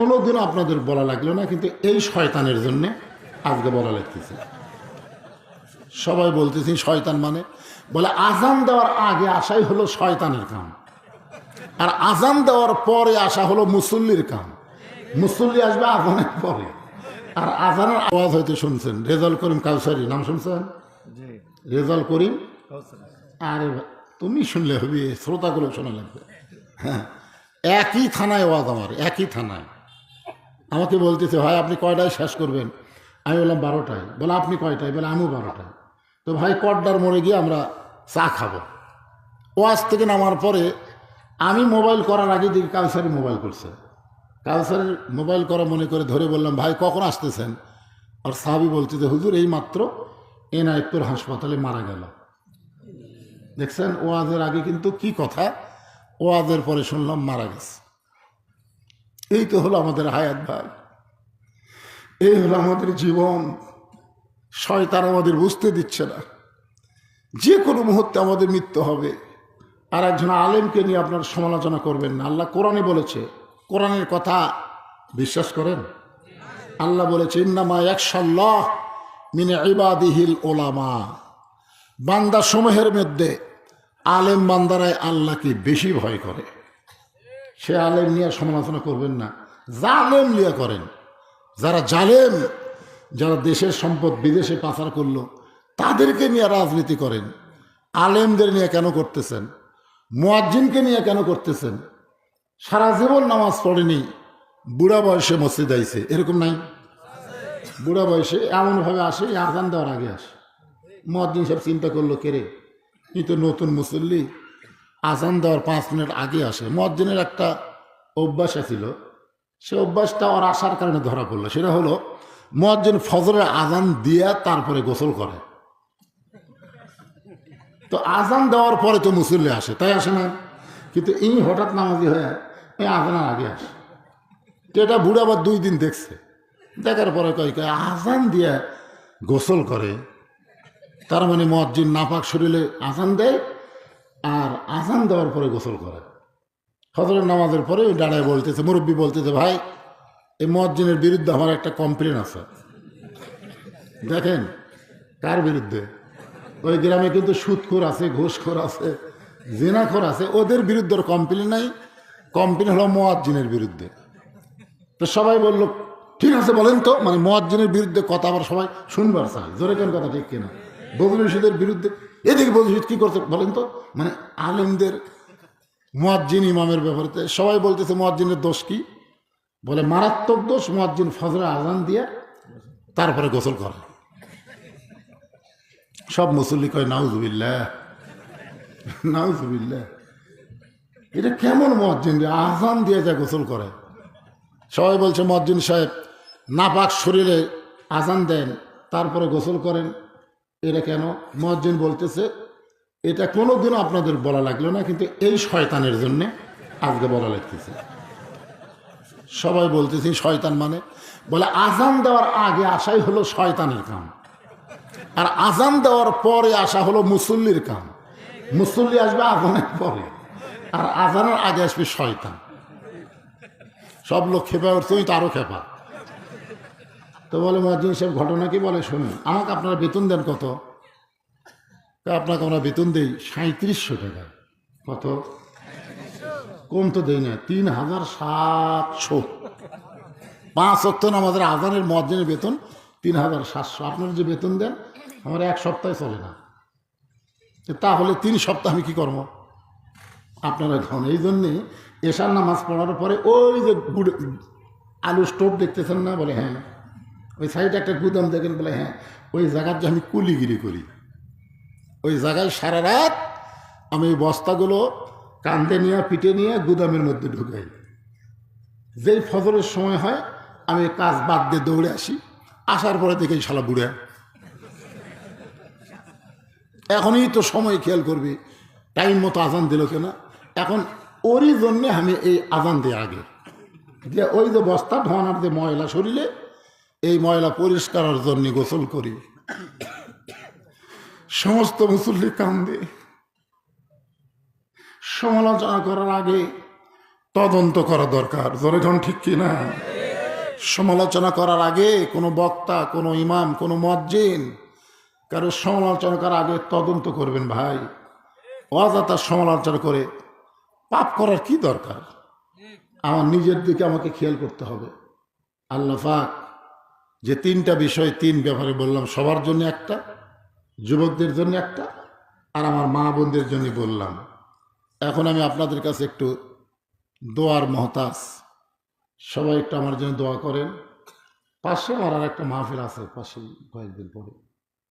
কোনোদিন আপনাদের বলা লাগল না কিন্তু এই শয়তানের জন্য আজকে বলা লাগতেছে। সবাই বলতেছি শয়তান মানে? বলে আজান দেওয়ার আগে আসাই হলো শয়তানের কাম। আর আজান দেওয়ার পরে আসা হলো মুসল্লির কাম। মুসল্লি আসবে আজানের পরে। আর আজানের আওয়াজ হয়তো শুনছেন। রেজাল করিম কাউসারি নাম শুনছেন? রেজাল করিম? আরে তুমি শুনলে হবে শ্রোতাগুলো শোনা লাগবে। হ্যাঁ একই থানায় আওয়াজ আমার একই থানায়। আমাকে বলতেছে, ভাই, আপনি কয়টায় শেষ করবেন? আমি বললাম, বারোটায়। বলে, আপনি কয়টায়? বলে, আমিও বারোটায়। তো ভাই কড্ডার মোড়ে গিয়ে আমরা চা খাব। ওয়াজ থেকে নামার পরে আমি মোবাইল করার আগে দেখি কাউসারি মোবাইল করছে। কাউসারের মোবাইল করা মনে করে ধরে বললাম, ভাই, কখন আসতেছেন? আর সাহাবি বলছে যে, হুজুর, এই মাত্র এনায়তপুর হাসপাতালে মারা গেল। দেখছেন? ওয়াজের আগে কিন্তু কি কথা? ওয়াজের পরে শুনলাম মারা গেছে। এই তো হলো আমাদের হায়াত ভাই। এই হলো আমাদের জীবন। শয়তান আমাদের বুঝতে দিচ্ছে না। যে কোনো মুহূর্তে আমাদের মৃত্যু হবে। আর একজন আলেমকে নিয়ে আপনার সমালোচনা করবেন না। আল্লাহ কোরআনে বলেছে, কোরআনের কথা বিশ্বাস করেন? আল্লাহ বলেছে, ইন্নামা একশাল্লাহ মিনে ইবাদিহিল ওলামা বান্দা সমূহের মধ্যে আলেম বান্দারায় আল্লাহকে বেশি ভয় করে। সে আলেম নিয়ে সমালোচনা করবেন না। জালেম নিয়ে করেন। যারা জালেম, যারা দেশের সম্পদ বিদেশে পাচার করল, তাদেরকে নিয়ে রাজনীতি করেন। আলেমদের নিয়ে কেন করতেছেন? মুয়াজ্জিনকে নিয়ে কেন করতেছেন? সারা জীবন নামাজ পড়েনি, বুড়া বয়সে মসজিদ আইছে, এরকম নাই? বুড়া বয়সে এমনভাবে আসে আজান দেওয়ার আগে আসে। মুয়াজ্জিন সব চিন্তা করল কেরে এই তো নতুন মুসল্লি আজান দেওয়ার পাঁচ মিনিট আগে আসে। মুয়াজ্জিনের একটা অভ্যাস ছিল সে অভ্যাসটা ওর আসার কারণে ধরা পড়ল। সেটা হলো, মুয়াজ্জিন ফজরের আজান দিয়ে তারপরে গোসল করে। তো আজান দেওয়ার পরে তো মুসল্লি আসে, তাই আসে না? কিন্তু এই হঠাৎ নামাজি হয়ে এই আজানের আগে আসে। তো এটা বুড়া আবার দুই দিন দেখছে। দেখার পরে কয় কয়, আজান দিয়ে গোসল করে। তার মানে মসজিদ নাপাক শরীরে আজান দেয় আর আজান দেওয়ার পরে গোসল করে। হজরের নামাজের পরে ওই দাঁড়ায় বলতেছে, মুরব্বী বলতেছে, ভাই, এই মসজিদের বিরুদ্ধে আমার একটা কমপ্লেন আছে। দেখেন, কার বিরুদ্ধে? ওই গ্রামে কিন্তু সুদখোর আছে, ঘুষখোর আছে, জেনাখোর আছে, ওদের বিরুদ্ধে কমপ্লেন নাই। কমপ্লেন হলো মোয়াজ্জিনের বিরুদ্ধে। তো সবাই বলল, ঠিক আছে, বলেন তো। মানে মোয়াজ্জিনের বিরুদ্ধে কথা আবার সবাই শুনবার চায়। জোরে কেন কথা ঠিক কিনা? বদরুল বিরুদ্ধে এদিকে রশিদ কী করছে? বলেন তো মানে আলেমদের মোয়াজ্জিন ইমামের ব্যাপারে সবাই বলতেছে, মোয়াজ্জিনের দোষ কি? বলে, মারাত্মক দোষ, মোয়াজ্জিন ফজরে আজান দিয়ে তারপরে গোসল করে। সব মুসল্লি কয়, নাউজুবিল্লাহ নাউজুবিল্লাহ, এটা কেমন রে? আজান দিয়ে যা গোসল করে। সবাই বলছে মসজিদ সাহেব, নাপাক শরীরে আজান দেন, তারপরে গোসল করেন। এটা কেন? মসজিদ বলতেছে, এটা কোনোদিনও আপনাদের বলা লাগল না, কিন্তু এই শয়তানের জন্যে আজকে বলা লাগতেছে। সবাই বলতেছি, শয়তান মানে? বলে, আজান দেওয়ার আগে আসাই হলো শয়তানের কাম। আর আজান দেওয়ার পরে আসা হলো মুসল্লির কাম। মুসল্লি আসবে আজানের পরে, আর আজানের আগে আসবে শয়তান। সব লোক খেপা উঠছে, ওই তারও খেপা। তো বলে মহাজিন সাহেব ঘটনা কি বলে? শুনুন, আমাকে আপনারা বেতন দেন কত? আপনাকে আমরা বেতন দেই সাঁত্রিশশো টাকা। কত? কম তো দেই না, তিন হাজার সাতশো। পাঁচ অক্টন আমাদের আজানের মহাজনের বেতন তিন হাজার সাতশো। আপনারা যে বেতন দেন, আমার এক সপ্তাহে চলে না। তাহলে তিন সপ্তাহ আমি কি করব? আপনারা খান এই জন্যে এশার নামাজ পড়ার পরে ওই যে গুড়, আলু স্টোভ দেখতেছেন না? বলে হ্যাঁ। ওই সাইডে একটা গুদাম দেখেন বলে হ্যাঁ ওই জায়গার যে আমি কুলিগিরি করি, ওই জায়গায় সারা রাত আমি ওই বস্তাগুলো কান্দে নিয়ে, পিঠে নিয়ে গুদামের মধ্যে ঢুকাই। যেই ফজরের সময় হয়, আমি কাজ বাদ দিয়ে দৌড়ে আসি। আসার পরে দেখে শালা বুড়ে। এখনই তো সময় খেয়াল করবি, টাইম মতো আজান দিল কেনা। এখন ওরই জন্যে আমি এই আজান দিই আগে। যে ওই যে বস্তা ধোয়ানোর যে ময়লা শরীরে এই ময়লা পরিষ্কারের জন্য গোসল করি। সমস্ত মুসল্লি কান্দে। সমালোচনা করার আগে তদন্ত করা দরকার। জোরে ঠিক কিনা সমালোচনা করার আগে কোনো বক্তা, কোনো ইমাম, কোনো মজ্জিন কারও সমালোচনা করার আগে তদন্ত করবেন ভাই। অযথা সমালোচনা করে পাপ করার কি দরকার? আমার নিজের দিকে আমাকে খেয়াল করতে হবে। আল্লাহ পাক যে তিনটা বিষয়, তিন ব্যাপারে বললাম, সবার জন্য একটা, যুবকদের জন্য একটা, আর আমার মা বোনদের জন্য বললাম। এখন আমি আপনাদের কাছে একটু দোয়ার মহতাজ। সবাই একটু আমার জন্য দোয়া করেন। পাশে আমার আর একটা মাহফিল আছে পাশে কয়েকদিন পরে।